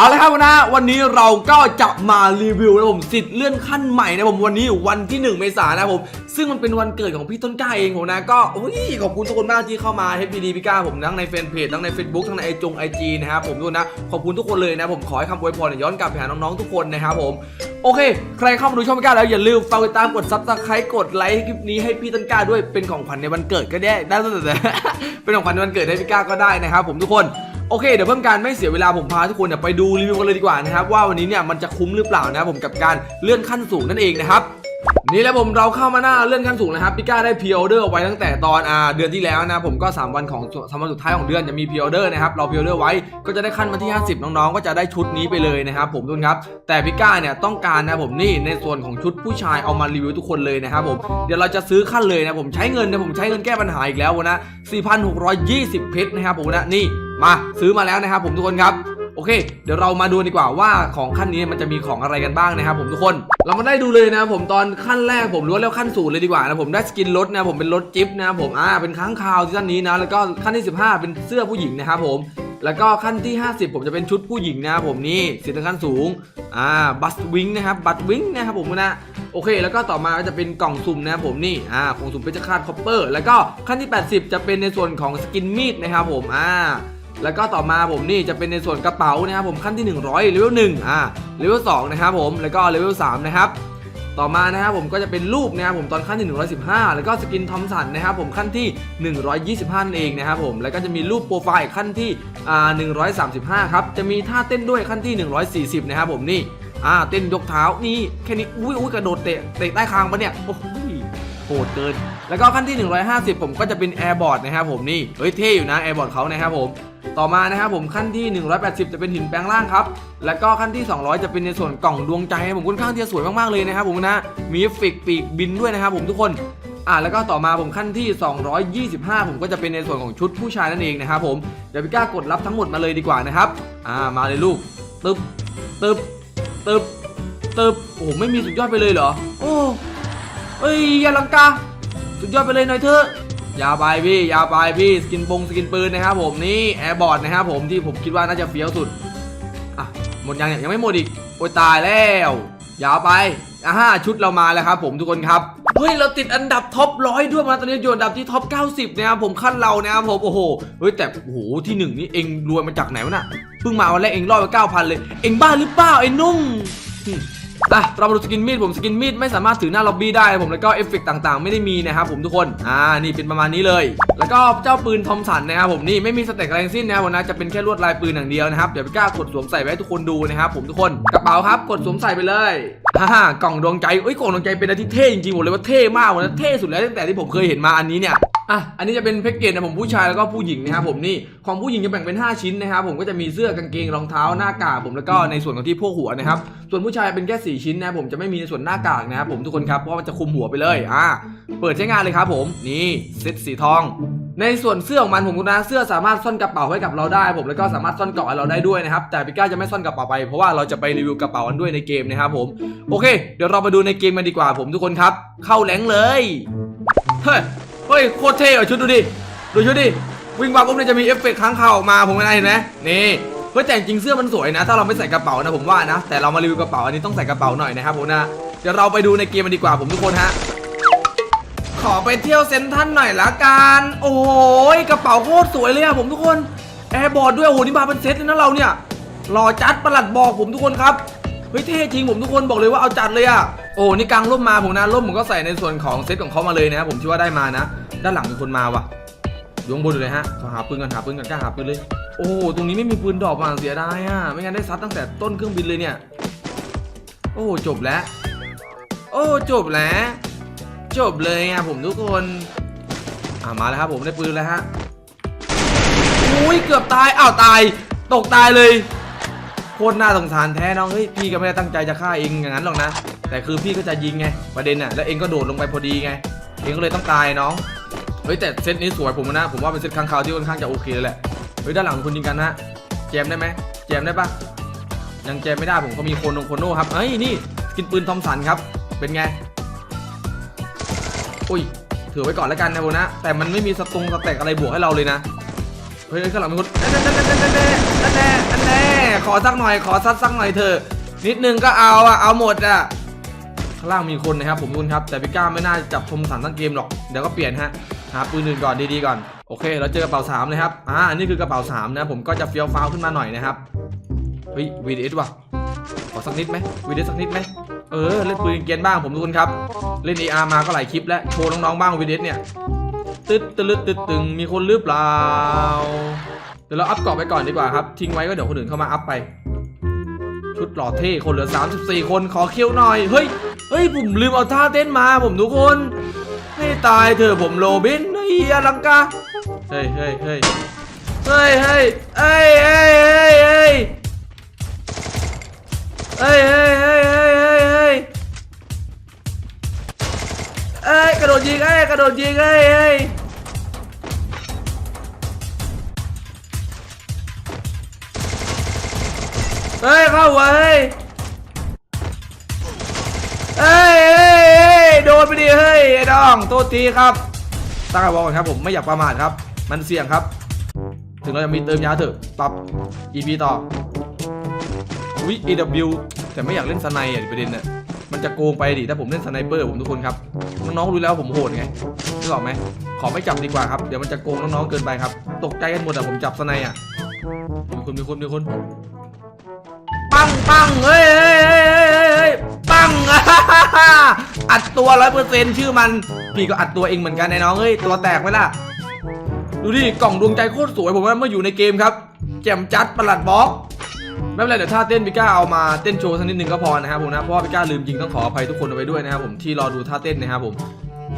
เอาละครับนะวันนี้เราก็จะมารีวิวนะผมสิทธิ์เลื่อนขั้นใหม่นะผมวันนี้วันที่ 1 เมษายนนะผมซึ่งมันเป็นวันเกิดของพี่ต้นกล้าเองผมนะก็อ้ยขอบคุณทุกคนมากที่เข้ามา HPD พี่ก้าผมทั้งในแฟนเพจทั้งใน Facebook ทั้งในไอจงไอจีนะครับผมด้วยนะขอบคุณทุกคนเลยนะผมขอให้คำอวยพรยย้อนกลับไปหาน้องๆทุกคนนะครับผมโอเค ใครเข้ามาดูช่องพี่ก้าแล้วอย่าลืมฝากติดตามกดซับสไครต์กดไลค์คลิปนี้ให้พี่ต้นกล้าด้วยเป็นของขวัญในวันเกิดก็ได้ได้แต่เป็นของขวัญในวันเกิดให้พี่ก้าก็ได้นะครับผมทุกคน โอเคเดี๋ยวเพิ่มการไม่เสียเวลาผมพาทุกคนเนี่ยไปดูรีวิวกันเลยดีกว่านะครับว่าวันนี้เนี่ยมันจะคุ้มหรือเปล่านะครับผมกับการเลื่อนขั้นสูงนั่นเองนะครับนี่แหละผมเราเข้ามาหน้าเลื่อนขั้นสูงนะครับพี่ก้าได้พ r ออเดอร์ไว้ตั้งแต่ตอนอ่าเดือนที่แล้วนะผมก็ 3 วันของสามวันสุดท้ายของเดือนจะมีพ r ออเดอร์นะครับเราพ r ออเดอร์ไว้ก็จะได้ขั้นมาที่ 50 น้องๆ ก็จะได้ชุดนี้ไปเลยนะครับผมทุกคนครับแต่พี่ก้าเนี่ยต้องการนะผมนี่ในส่วนของชุดผู้ชายเอามารีวิวทุกคนเลยนะครับผมเดี๋ยวเราจะซื้อขั้นเลยนะผมใช้เงินนะผมใช้เงินแก้ปัญหาอีกแล้วนะ4,620 เพชรนะครับผมนะนี่ มาซื้อมาแล้วนะครับผมทุกคนครับโอเค เดี๋ยวเรามาดูดีกว่าว่าของขั้นนี้มันจะมีของอะไรกันบ้างนะครับผมทุกคน เรามาได้ดูเลยนะผมตอนขั้นแรกผมรู้แล้วขั้นสูงเลยดีกว่านะผมได้สกินรถนะผมเป็นรถจิ๊บนะผมอ่าเป็นค้างคาวที่ท่านนี้นะแล้วก็ขั้นที่ 15 เป็นเสื้อผู้หญิงนะครับผมแล้วก็ขั้นที่ 50 ผมจะเป็นชุดผู้หญิงนะครับผมนี่สิทธิ์ขั้นสูงอ่าบัสวิงนะครับบัสวิงนะครับผมนะโอเค แล้วก็ต่อมาก็จะเป็นกล่องสุ่มนะครับผมนี่อ่ากล่องสุ่มเพชรคาดคอปเปอร์ แล้วก็ขั้นที่ 80 จะเป็นในส่วนของสกินมีดนะครับผมอ่า แล้วก็ต่อมาผมนี่จะเป็นในส่วนกระเป๋านะครับผมขั้นที่ 100เลเวล1อ่าเลเวล2นะครับผมแล้วก็เลเวล3นะครับต่อมานะครับผมก็จะเป็นรูปนะครับผมตอนขั้นที่ 115 แล้วก็สกินทอมสันนะครับผมขั้นที่ 125นั่นเองนะครับผมแล้วก็จะมีรูปโปรไฟล์ขั้นที่อ่า135 ครับ จะมีท่าเต้นด้วยขั้นที่ 140 นะครับผมนี่อ่าเต้นยกเท้านี่แค่นี้อุ้ยอุ้ยกระโดดเตะเตะใต้คางปะเนี่ยโอ้โหโหดเกิน แล้วก็ขั้นที่ 150 ผมก็จะเป็นแอร์บอร์ดนะครับผมนี่เฮ้ยเท่อยู่นะแอร์บอร์ดเขานะครับผม ต่อมานะครับผมขั้นที่ 180 จะเป็นหินแปลงร่างครับ แล้วก็ขั้นที่ 200 จะเป็นในส่วนกล่องดวงใจผมค่อนข้างที่จะสวยมากๆเลยนะครับผมนะ มีฟเฟกปีกบินด้วยนะครับผมทุกคน อ่าแล้วก็ต่อมาผมขั้นที่ 225 ผมก็จะเป็นในส่วนของชุดผู้ชายนั่นเองนะครับผมเดี๋ยวพี่ก้ากดรับทั้งหมดมาเลยดีกว่านะครับ อ่ามาเลยลูก ตึบ ตึบ ตึบ ตึบ โอ้ไม่มีสุดยอดไปเลยเหรอ โอ้เอ้ยยาลังกา สุดยอดไปเลยหน่อยเถอะ ยาไปพี่อยาไปพี่สกินปงสกินปืนนะครับผมนี่แอร์บอร์ดนะครับผมที่ผมคิดว่าน่าจะเฟี้ยวสุดอะหมดยังเนี่ยยังไม่หมดอีกโอ้ยตายแล้วอยาไปอ่าฮะชุดเรามาแล้วครับผมทุกคนครับเฮ้ยเราติดอันดับท็อปร้อยด้วยมาตอนนี้อยู่อันดับที่ท็อป 90นะครับผมขั้นเรานะครับผมโอ้โหเฮ้ยแต่โอ้โหที่หนึ่งนี่เองรวยมาจากไหนวะน่ะเพิ่งมาวันแรกเองรอดไป9,000เลย เองบ้าหรือเปล่าไอ้นุ่ม อะเรามาดูสกินมีดผมสกินมีดไม่สามารถถือหน้าล็อบบี้ได้ผมแล้วก็เอฟเฟกต์ต่างๆ ไม่ได้มีนะครับผมทุกคนอ่านี่เป็นประมาณนี้เลย แล้วก็เจ้าปืนทอมสันนะครับผมนี่ไม่มีสเต็กอะไรทั้งสิ้นนะครับผมนะจะเป็นแค่ลวดลายปืนอย่างเดียวนะครับเดี๋ยวพี่กล้ากดสวมใส่ไว้ให้ทุกคนดูนะครับผมทุกคนกระเป๋าครับกดสวมใส่ไปเลยฮ่ากล่องดวงใจเอ้ยกล่องดวงใจเป็นอะไรที่เท่จริงๆผมเลยว่าเท่มากวันนั้นเท่สุดแล้วตั้งแต่ที่ผมเคยเห็นมาอันนี้เนี่ย อะอันนี้จะเป็นแพ็กเกจนะผมผู้ชายแล้วก็ผู้หญิงนะครับผมนี่ของผู้หญิงจะแบ่งเป็น 5 ชิ้นนะครับผมก็จะมีเสื้อกางเกงรองเท้าหน้ากากผมแล้วก็ในส่วนของที่พวกหัวนะครับส่วนผู้ชายเป็นแค่ 4 ชิ้นนะผมจะไม่มีในส่วนหน้ากากนะครับผมทุกคนครับเพราะว่ามันจะคุมหัวไปเลยอะเปิดใช้งานเลยครับผมนี่เซ็ตสีทองในส่วนเสื้อของมันผมคุณนะเสื้อสามารถซ่อนกระเป๋าไว้กับเราได้ผมแล้วก็สามารถซ่อนเกาะเราได้ด้วยนะครับแต่พิก้าจะไม่ซ่อนกระเป๋าไปเพราะว่าเราจะไปรีวิวกระเป๋ากันด้วยในเกมนะครับผมโอเค เดี๋ยวเราไปดูในเกมกันดีกว่าผมทุกคนครับ เข้าแหลงเลยเฮ้ย เฮ้ยโคตรเท่อะชุดดูดิ ดูชุดดิ วิ่งมาปุ๊บเนี่ยจะมีเอฟเฟกต์ค้างคาวออกมาผมไม่ได้เห็นไหมนี่เฮ้ยแต่จริงเสื้อมันสวยนะ ถ้าเราไม่ใส่กระเป๋านะผมว่านะ แต่เรามารีวิวกระเป๋าอันนี้ต้องใส่กระเป๋าหน่อยนะครับผมนะเดี๋ยวเราไปดูในเกมมันดีกว่าผมทุกคนฮะขอไปเที่ยวเซนทรัลหน่อยละกันโอ้ยกระเป๋าโคตรสวยเลยอะผมทุกคนแอร์บอร์ดด้วยโอ้โหนี่มาเป็นเซ็ตเลยนะเราเนี่ยหล่อจัดประหลัดบอกผมทุกคนครับ เฮ้ยเท่จริงผมทุกคนบอกเลยว่าเอาจัดเลยอะโอ้นี่กลางร่มมาผมนะร่มผมก็ใส่ในส่วนของเซ็ตของเขามาเลยนะผมคิดว่าได้มานะ ด้านหลังมีคนมาว่ะอยู่ข้างบนอยู่เลยฮะขอหาปืนกันหาปืนกันกล้าหาปืนเลย โอ้ตรงนี้ไม่มีปืนดอกมาเสียดายอะไม่งั้นได้ซัดตั้งแต่ต้นเครื่องบินเลยเนี่ย โอ้จบแล้ว โอ้จบแล้ว จบเลยอะผมทุกคนอ่ามาแล้วครับผมได้ปืนแล้วฮะอุ้ยเกือบตายอ้าวตาย ตกตายเลย คตรน่าสงสารแท้น้องเฮ้ยพี่ก็ไม่ได้ตั้งใจจะฆ่าเองอย่างนั้นหรอกนะ แต่คือพี่ก็จะยิงไงประเด็นน่ะแล้วเองก็โดดลงไปพอดีไงเองก็เลยต้องตายน้องเฮ้ยแต่เซตนี้สวยผมนะ ผมว่าเป็นเซตค้างคาวที่ค่อนข้างจะโอเคเลยแหละเฮ้ยด้านหลังมีคนยิงกันนะแจมได้ไหมแจมได้ปะยังแจมไม่ได้ผมก็มีโคนงโคโน่ครับเฮ้ยนี่กินปืนทอมสันครับ เป็นไงอุ้ยถือไว้ก่อนแล้วกันนะโบนะแต่มันไม่มีสตงสแต็กอะไรบวกให้เราเลยนะ เฮ้ยข้างหลังมีคนนั่นนั่นนั่นนั่นนั่นแน่นั่นแน่ขอสักหน่อยขอซัดสักหน่อยเถอะนิดนึงก็เอาอะเอาหมดอะข้างล่างมีคนนะครับผมทุกคนครับแต่พี่ก้าไม่น่าจับชมสารทั้งเกมหรอกเดี๋ยวก็เปลี่ยนฮะหาปืนอื่นก่อนดีๆก่อนโอเคเราเจอกระเป๋าสามนะครับอ่าอันนี้คือกระเป๋าสามนะผมก็จะเฟี้ยวฟ้าวขึ้นมาหน่อยนะครับเฮ้ยวีดีเอสว่ะขอสักนิดไหมวีดีเอสสักนิดไหมเออเล่นปืนเกรียนบ้างผมทุกคนครับเล่น AR มาก็หลายคลิปแล้วโชว์น้องๆบ้างวีดีเอสเนี่ย ตึ๊ดตึ๊ดตึ๊ดตึงมีคนหรือเปล่า เดี๋ยวเราอัพเกาะไปก่อนดีกว่าครับ ทิ้งไว้ก็เดี๋ยวคนอื่นเข้ามาอัพไป ชุดหล่อเท่คนเหลือ 34 คนขอเคิวหน่อย เฮ้ย เฮ้ย ผมลืมเอาท่าเต้นมาผมทุกคน ให้ตายเถอะผมโรบินเฮ้ยอลังกา เฮ้ยเฮ้ยเฮ้ยเฮ้ยเฮ้ยเฮ้ยเฮ้ยเฮ้ยเฮ้ยเฮ้ยเฮ้ยเฮ้ยเฮ้ยเฮ้ยเฮ้ยกระโดดยิงเอ้ยกระโดดยิงเอ้ยเอ้ย เฮ้ยเข้าหัวเฮ้ยเฮ้ยเฮ้ยเฮ้ยโดนไปดิเฮ้ยไอ้ดองโทษทีครับตั้งแต่บอกก่อนครับผมไม่อยากประมาทครับ มันเสี่ยงครับ ถึงเราจะมีเติมยาเถอะปรับ EP ต่อวิ EW แต่ไม่อยากเล่นสไนอะประเด็นน่ะมันจะโกงไปดิถ้าผมเล่นสไนเปอร์ผมทุกคนครับ น้องๆรู้แล้วผมโหดไงนึกออไหมขอไม่จับดีกว่าครับ เดี๋ยวมันจะโกงน้องๆเกินไปครับ ตกใจกันหมดอะผมจับสไนอะมีคนมีคนมีคน ปังปังเฮ้ยเฮ้ยเฮ้ยเฮ้ยเฮ้ยเฮ้ยปังอัดตัวร้อยเปอร์เซ็นต์ชื่อมัน พี่ก็อัดตัวเองเหมือนกันไอ้น้องเฮ้ยตัวแตกไหมล่ะ ดูดิกล่องดวงใจโคตรสวยผมว่าเมื่ออยู่ในเกมครับแจ่มจัดประหลัดบล็อกไม่เป็นไรเดี๋ยวถ้าเต้นพิก้าเอามาเต้นโชว์สักนิดนึงก็พอนะครับผมนะเพราะว่าพิก้าลืมจริงต้องขออภัยทุกคนเอาไว้ด้วยนะครับผมที่รอดูท่าเต้นนะครับผม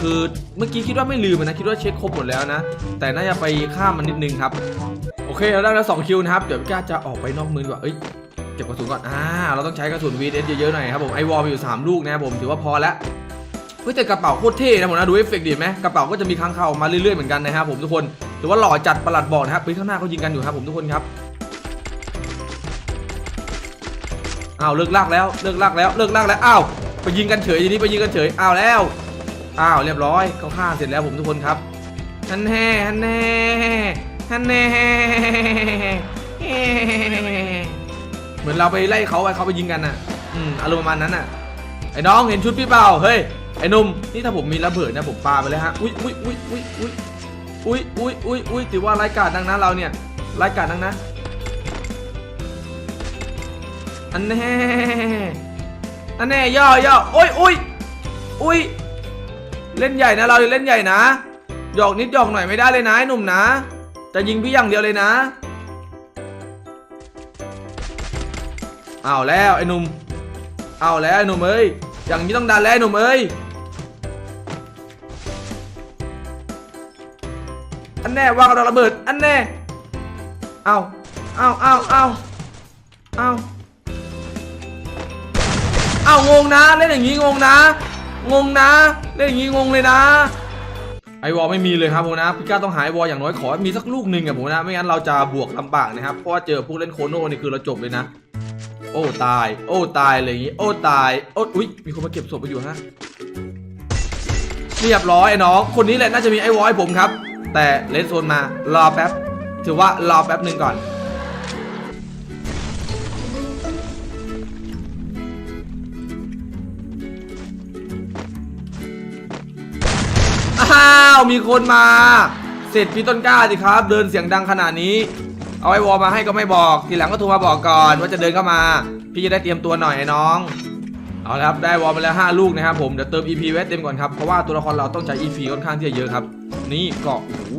คือเมื่อกี้คิดว่าไม่ลืมนะคิดว่าเช็คครบหมดแล้วนะ แต่น่าจะไปข้ามมันนิดนึงครับ โอเคเราได้แล้วสองคิวนะครับ เดี๋ยวพิก้าจะออกไปนอกมือดีกว่าเอ้ย เก็บกระสุนก่อน อ่า เราต้องใช้กระสุน VS เยอะๆหน่อยครับผมไอวอลมีอยู่สามลูกนะครับผมถือว่าพอแล้วเฮ้ยแต่กระเป๋าโคตรเท่นะผมนะดูเอฟเฟกต์ดีไหมกระเป๋าก็จะมีค้างคาออกมาเรื่อยๆเหมือนกันนะครับผมทุกคนถือว่าหล่อจัดประหลัดบอกนะครับไปข้างหน้าเขายิงกันอยู่ครับผมทุกคนครับอ้าวเลิกลากแล้วเลิกลากแล้วเลิกลากแล้วอ้าวไปยิงกันเฉยทีนี้ไปยิงกันเฉยอ้าวแล้วอ้าวเรียบร้อยเขาฆ่าเสร็จแล้วผมทุกคนครับฮันแน่ฮันแน่ฮันแน่ มือนเราไปไล่เขาไปเขาไปยิงกันน่ะ อืมอารมณ์ประมาณนั้นน่ะ ไอ้น้องเห็นชุดพี่เปล่า เฮ้ย ไอ้นุ่ม นี่ถ้าผมมีระเบิดนะผมปาไปเลยฮะ อุ้ยอุ้ยอุ้ยอุ้ยอุ้ยอุ้ยอุ้ยอุ้ยอุ้ยถือว่าไร้กาดดังนะเราเนี่ยไร้กาดดังนะ อันแน่ อันแน่ย่อย่อโอ้ยอุ้ยอุ้ยเล่นใหญ่นะเราเล่นใหญ่นะ หยอกนิดหยอกหน่อยไม่ได้เลยนะไอ้หนุ่มนะ จะยิงพี่อย่างเดียวเลยนะ เอาแล้วไอ้หนุ่มเอาแล้วไอ้หนุ่มเอ้ยอย่างนี้ต้องดันแล้วไอ้หนุ่มเอ้ยอันแน่วางระเบิดอันแน่เอาเอาเอาเอาเอาเอางงนะเล่นอย่างนี้งงนะ งงนะ เล่นอย่างนี้งงเลยนะไอวอลไม่มีเลยครับผมนะพี่ก้าต้องหาไอวอลอย่างน้อยขอให้มีสักลูกหนึ่งอะผมนะไม่งั้นเราจะบวกลำบากนะครับเพราะว่าเจอพวกเล่นโคโน่นี่คือเราจบเลยนะ โอ้ตาย โอ้ตายเลยอย่างงี้ โอ้ตาย โอ้อุ๊ย มีคนมาเก็บศพไปอยู่ฮะ เรียบร้อยไอ้น้อง คนนี้แหละน่าจะมีไอ้วอยผมครับ แต่เลนโซนมา รอแป๊บ ถือว่ารอแป๊บหนึ่งก่อน อ้าว มีคนมา เสร็จพี่ต้นกล้าสิครับ เดินเสียงดังขนาดนี้ เอาไอ้วอลมาให้ก็ไม่บอก ทีหลังก็โทรมาบอกก่อนว่าจะเดินเข้ามา พี่จะได้เตรียมตัวหน่อยไอ้น้อง เอาละครับได้วอลมาแล้ว 5 ลูกนะครับผมเดี๋ยวเติม EP ไว้เต็มก่อนครับ เพราะว่าตัวละครเราต้องใช้ EP ค่อนข้างที่จะเยอะครับ นี่เกาะโอ้โห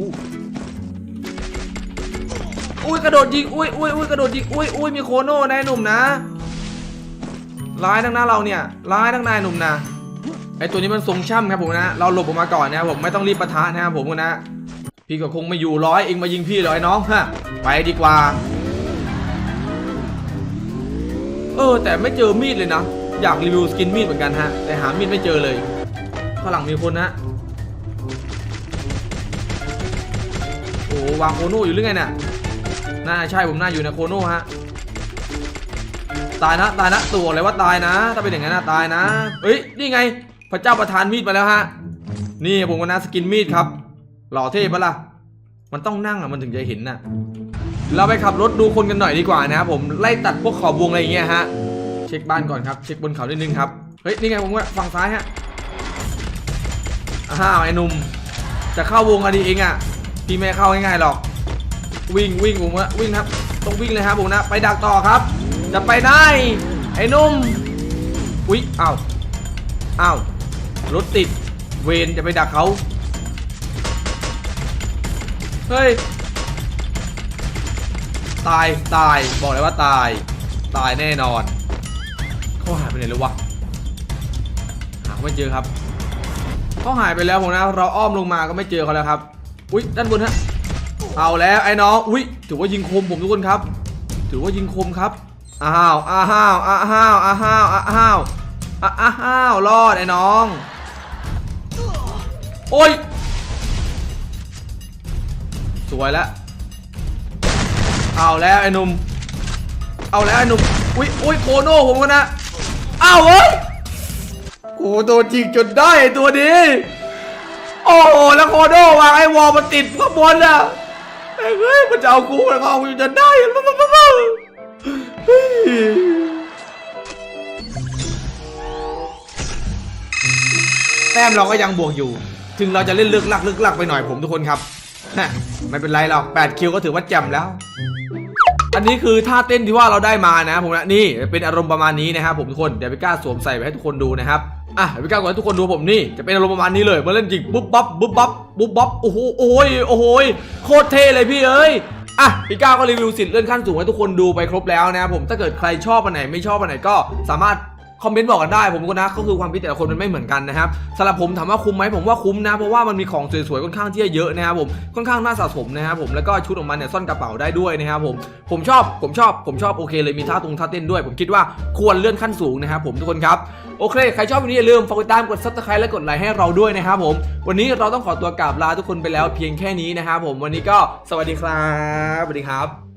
อุ้ยกระโดดยิงอุ้ยอุ้ยอุ้ยกระโดดยิงอุ้ยอุ้ยมีโคโน่นายหนุ่มนะร้ายทั้งหน้าเราเนี่ยร้ายทั้งนายหนุ่มนะไอตัวนี้มันทรงช่ำครับผมนะ เราหลบออกมาก่อนนะครับผมไม่ต้องรีบปะทะนะครับผมนะ พี่ก็คงไม่อยู่ร้อยเองมายิงพี่เลยไอ้น้องฮะไปดีกว่า เออ แต่ไม่เจอมีดเลยนะ อยากรีวิวสกินมีดเหมือนกันฮะ แต่หามีดไม่เจอเลยข้างหลังมีคนนะโอ้วางโคโน่อยู่หรือไงเนี่ยน่าใช่ผมน่าอยู่ในโคโน่ฮะตายนะตายนะตัวอะไรว่าตายนะ ถ้าเป็นอย่างนั้นนะตายนะเฮ้ยนี่ไง พระเจ้าประทานมีดมาแล้วฮะนี่ผมก็นะสกินมีดครับ หล่อเท่ปะล่ะ มันต้องนั่งอะมันถึงจะเห็นน่ะ เราไปขับรถดูคนกันหน่อยดีกว่านะครับผม ไล่ตัดพวกขอบวงอะไรอย่างเงี้ยฮะ เช็คบ้านก่อนครับ เช็คบนเขานิดนึงครับ เฮ้ย นี่ไงผมว่าฝั่งซ้ายฮะอ้าวไอ้นุ่ม จะเข้าวงอะดีเองอะ พี่ไม่เข้าง่ายๆหรอก วิ่งวิ่งผมว่าวิ่งครับ ต้องวิ่งเลยครับผมนะ ไปดักต่อครับ จะไปได้ ไอ้นุ่ม อุ๊ยอ้าวอ้าวรถติด เวนจะไปดักเขา เฮ้ย ตาย ตาย บอกเลยว่าตาย ตายแน่นอน เขาหายไปไหนรู้วะ หาไม่เจอครับ เขาหายไปแล้วผมนะ เราอ้อมลงมาก็ไม่เจอเขาแล้วครับ อุ้ยด้านบนฮะ เอาแล้วไอ้น้อง อุ้ยถือว่ายิงคมผมทุกคนครับ ถือว่ายิงคมครับ อ้าว อ้าว อ้าว อ้าว อ้าว อ้าว อ้าว รอดไอ้น้อง โอ้ย สวยแล้วเอาแล้วไอ้หนุ่มเอาแล้วไอ้หนุ่มอุ้ยอุ้ยโคโน่ผมกันนะอ้าวเฮ้ยโอ้ตัวจริงจนได้ตัวนี้ โอ้โหแล้วโคโน่วางไอ้วอลมาติดข้างบนอะเอ้เฮ้ยมันจะเอากูแล้วก็เอากูจนได้แยแต้มเราก็ยังบวกอยู่ ถึงเราจะเล่นเลือกลักเลือกลักไปหน่อยผมทุกคนครับ ไม่เป็นไรหรอก8คิวก็ถือว่าแจ่มแล้ว อันนี้คือท่าเต้นที่ว่าเราได้มานะผมนะนี่เป็นอารมณ์ประมาณนี้นะครับผมทุกคนเดี๋ยวพี่ก้าสวมใส่ไปให้ทุกคนดูนะครับอะเดี๋ยวพี่ก้ากดให้ทุกคนดูผมนี่จะเป็นอารมณ์ประมาณนี้เลยเมื่อเล่นจริงปุ๊บปั๊บปุ๊บปั๊บปุ๊บปั๊บโอ้โหโอ้ยโอ้โหโคตรเท่เลยพี่เอ้ยอะพี่ก้าก็รีวิวสิทธิ์เลื่อนขั้นสูงให้ทุกคนดูไปครบแล้วนะครับผมถ้าเกิดใครชอบอันไหนไม่ชอบอันไหนก็สามารถ คอมเมนต์บอกกันได้ ผมก็นะก็คือความคิดแต่ละคนมันไม่เหมือนกันนะครับสำหรับผมถามว่าคุ้มไหมผมว่าคุ้มนะเพราะว่ามันมีของสวยๆค่อนข้างที่จะเยอะนะครับผมค่อนข้างน่าสะสมนะครับผมแล้วก็ชุดของมันเนี่ยซ่อนกระเป๋าได้ด้วยนะครับผมผมชอบผมชอบผมชอบโอเคเลยมีท่าตรงท่าเต้นด้วย ผมคิดว่าควรเลื่อนขั้นสูงนะครับผมทุกคนครับโอเคใครชอบวันนี้อย่าลืมฝากกดติดตามกดซับสไครต์และกดไลค์ให้เราด้วยนะครับผมวันนี้เราต้องขอตัวกราบลาทุกคนไปแล้วเพียงแค่นี้นะครับผมวันนี้ก็สวัสดีครับสวัสดีครับ